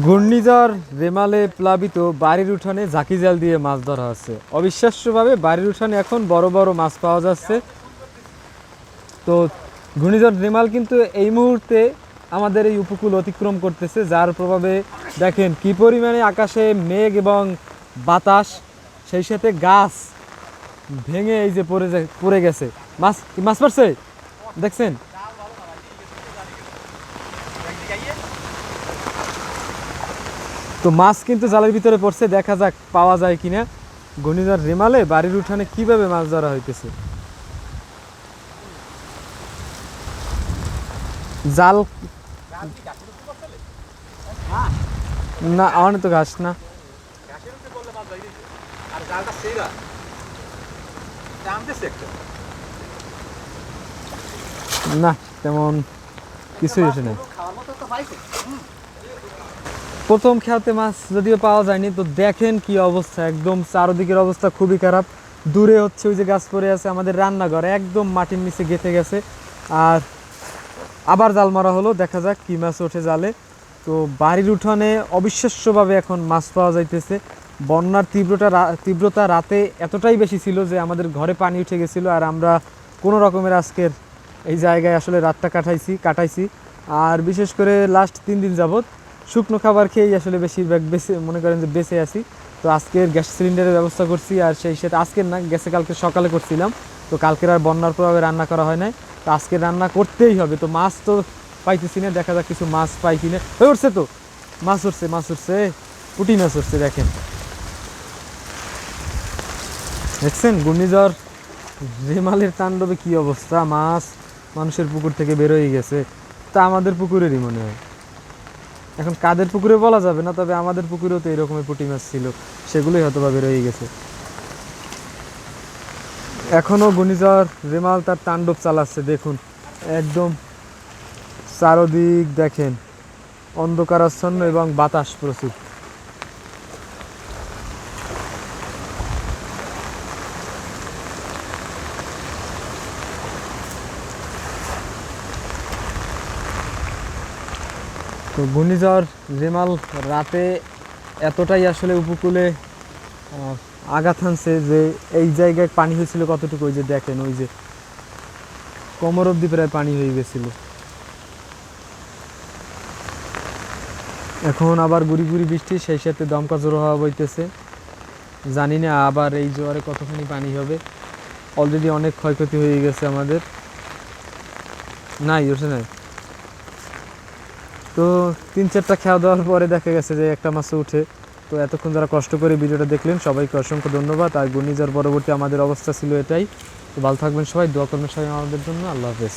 ঘূর্ণিঝড় রেমালে প্লাবিত বাড়ির উঠানে ঝাঁকি জাল দিয়ে মাছ ধরা হচ্ছে। অবিশ্বাস্যভাবে বাড়ির উঠানে এখন বড় বড় মাছ পাওয়া যাচ্ছে। তো ঘূর্ণিঝড় রেমাল কিন্তু এই মুহূর্তে আমাদের এই উপকূল অতিক্রম করতেছে, যার প্রভাবে দেখেন কি পরিমাণে আকাশে মেঘ এবং বাতাস, সেই সাথে গাছ ভেঙে এই যে পড়ে পড়ে গেছে। মাছ মাছ পড়ছে? দেখছেন? তো মাছ কিন্তু জালের ভিতরে পড়ছে, দেখা যাক পাওয়া যায় কিনা। ঘূর্ণিঝড় রেমালে বাড়ির উঠানে কীভাবে মাছ ধরা হইতেছে? জাল না আমার তো ঘাস না। না, তেমন কিছুই এসে নেই। প্রথম খেয়াতে মাছ যদিও পাওয়া যায়নি, তো দেখেন কি অবস্থা। একদম চারদিকের অবস্থা খুবই খারাপ। দূরে হচ্ছে ওই যে গাছ পড়ে আছে আমাদের রান্নাঘর, একদম মাটির নিচে গেঁথে গেছে। আর আবার জাল মারা হলো, দেখা যাক কি মাছ ওঠে জালে। তো বাড়ির উঠানে অবিশ্বাস্যভাবে এখন মাছ পাওয়া যাইতেছে। বন্যার তীব্রতা তীব্রতা রাতে এতটাই বেশি ছিল যে আমাদের ঘরে পানি উঠে গেছিল। আর আমরা কোনো রকমের আজকের এই জায়গায় আসলে রাতটা কাটাইছি কাটাইছি। আর বিশেষ করে লাস্ট তিন দিন যাবত শুকনো খাবার খেয়েই আসলে বেশিরভাগ বেঁচে, মনে করেন যে বেঁচে আছি। তো আজকের গ্যাস সিলিন্ডারের ব্যবস্থা করছি আর সেই সাথে আজকের না গ্যাসে কালকে সকালে করছিলাম। তো কালকের আর বন্যার প্রভাবে রান্না করা হয় নাই। তো আজকে রান্না করতেই হবে। তো মাছ তো পাইতেছি না, দেখা যাক কিছু মাছ পাই কিনা। হয়ে উঠছে তো! মাছ উঠছে মাছ উঠছে পুটি মাছ উঠছে দেখেন। দেখছেন? ঘূর্ণিঝড়, রেমালের তাণ্ডবে কি অবস্থা? মাছ মানুষের পুকুর থেকে বেরোয় গেছে। তা আমাদের পুকুরেরই মনে হয়। এখন কাদের পুকুরে বলা যাবে না, তবে আমাদের পুকুরেও তো এরকমের পুঁটি মাছ ছিল, সেগুলোই হয়তো বা বেরোয় গেছে। এখনও ঘূর্ণিঝড়, রেমাল, তার তাণ্ডব চালাচ্ছে, দেখুন। একদম চারদিক দেখেন, অন্ধকারাচ্ছন্ন এবং বাতাস প্রচুর। তো ঘূর্ণিঝড়, রেমাল রাতে এতটাই আসলে উপকূলে আঘাত হানছে যে এই জায়গায় পানি হয়েছিল কতটুকু? ওই যে দেখেন, ওই যে কোমর অব্দি প্রায় পানি হয়ে গেছিল। এখন আবার গুড়ি গুড়ি বৃষ্টি, সেই সাথে দমকা জোর হওয়া বইতেছে। জানি না আবার এই জোয়ারে কতখানি পানি হবে। অলরেডি অনেক ক্ষয়ক্ষতি হয়ে গেছে আমাদের। নাই ওঠে নাই। তো তিন চারটা খাওয়া দাওয়ার পরে দেখা গেছে যে একটা মাছ উঠে। তো এতক্ষণ যারা কষ্ট করে ভিডিওটা দেখলেন, সবাইকে অসংখ্য ধন্যবাদ। আর ঘূর্ণিঝড় পরবর্তী আমাদের অবস্থা ছিল এটাই। তো ভালো থাকবেন সবাই, দোয়া করবেন সবাই আমাদের জন্য। আল্লাহ হাফেজ।